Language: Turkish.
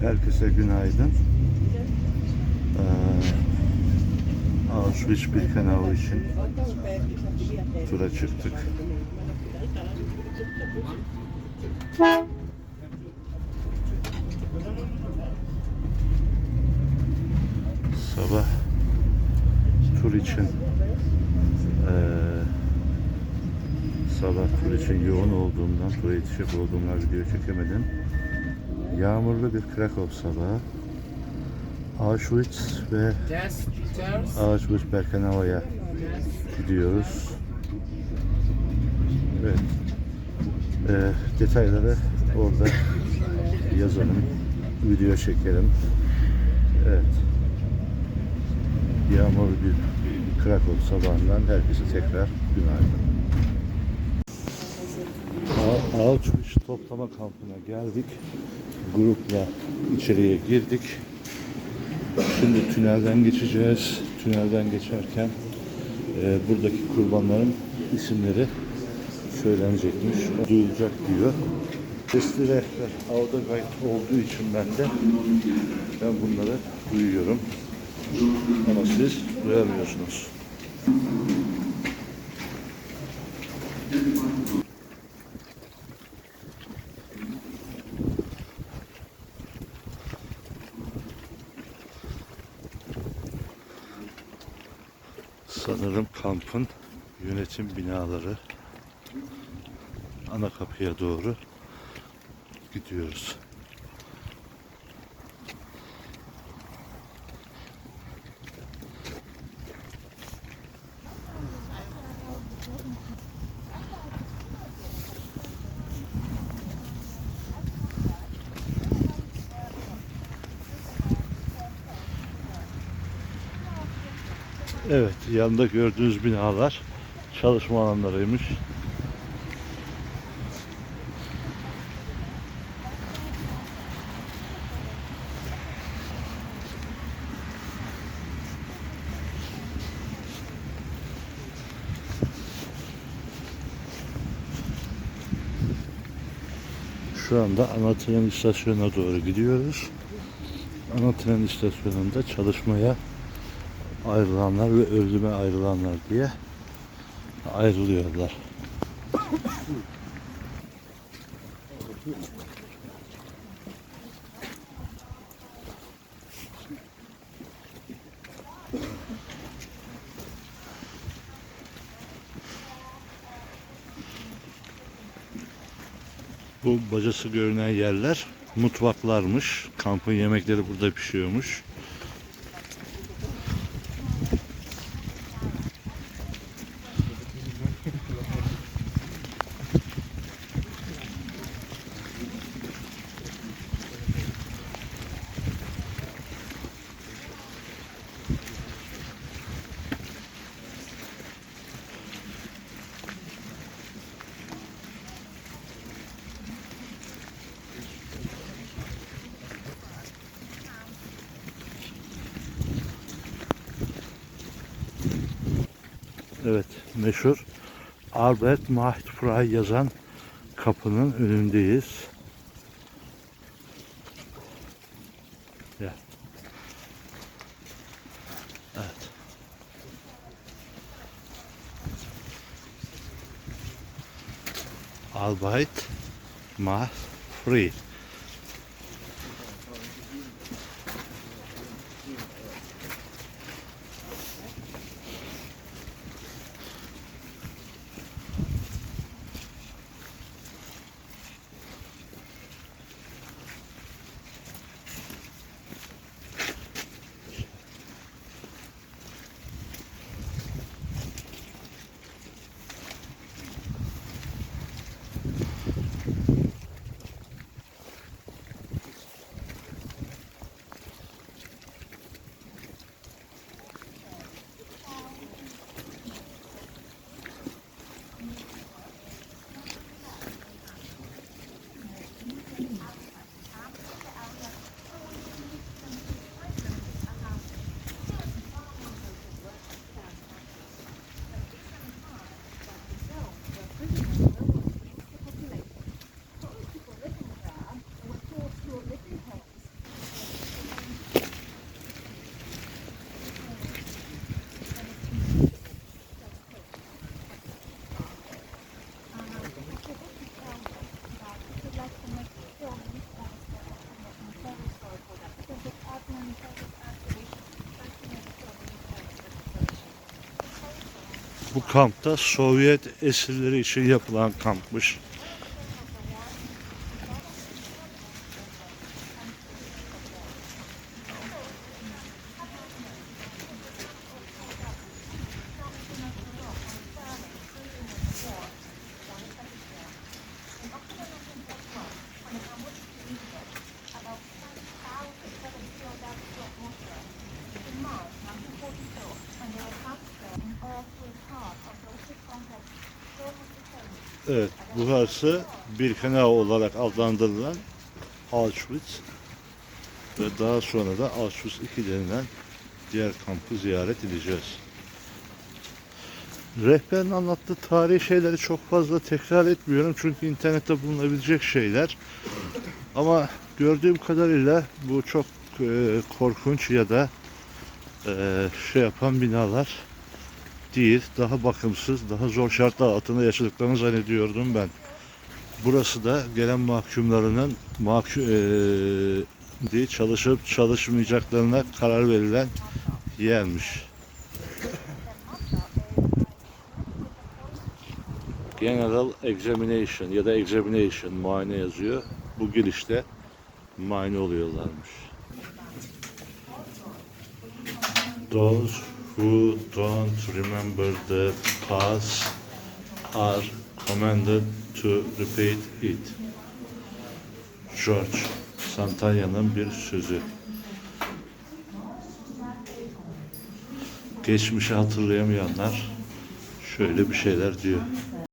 Herkese günaydın. Ee, Auschwitz-Birkenau için tura çıktık. Sabah tur için eee sabah tur için yoğun olduğumdan tura yetişecek olduğumdan video çekemedim. Yağmurlu bir Krakow sabahı. Auschwitz ve test, Auschwitz-Birkenau'ya gidiyoruz. Evet. Ee, detayları orada yazalım. Video çekelim. Evet. Yağmurlu bir Krakow sabahından herkese tekrar günaydın. Auschwitz toplama kampına geldik. Grupla içeriye girdik. Şimdi tünelden geçeceğiz. Tünelden geçerken e, buradaki kurbanların isimleri söylenecekmiş. Duyulacak diyor. Sesli rehber avda kayıt olduğu için ben de ben bunları duyuyorum. Ama siz duyamıyorsunuz. Sanırım kampın yönetim binaları ana kapıya doğru gidiyoruz. Evet, yanında gördüğünüz binalar çalışma alanlarıymış. Şu anda ana tren istasyonuna doğru gidiyoruz. Ana tren istasyonunda çalışmaya ayrılanlar ve ölüme ayrılanlar diye ayrılıyorlar. Bu bacası görünen yerler mutfaklarmış. Kampın yemekleri burada pişiyormuş. Evet, meşhur Albert Machtfrei yazan kapının önündeyiz. Evet. Albert Machtfrei. Bu kampta Sovyet esirleri için yapılan kampmış. Evet, burası Birkenau olarak adlandırılan Auschwitz ve daha sonra da Auschwitz 2 denilen diğer kampı ziyaret edeceğiz. Rehberin anlattığı tarihi şeyleri çok fazla tekrar etmiyorum çünkü internette bulunabilecek şeyler. Ama gördüğüm kadarıyla bu çok e, korkunç ya da e, şey yapan binalar değil. Daha bakımsız, daha zor şartlar altında yaşadıklarını zannediyordum ben. Burası da gelen mahkumlarının mahkum eee, değil, çalışıp çalışmayacaklarına karar verilen yermiş. General Examination ya da Examination muayene yazıyor. Bu girişte muayene oluyorlarmış. Those who don't remember the past are commanded to repeat it. George Santaya'nın bir sözü. Geçmişi hatırlayamayanlar şöyle bir şeyler diyor.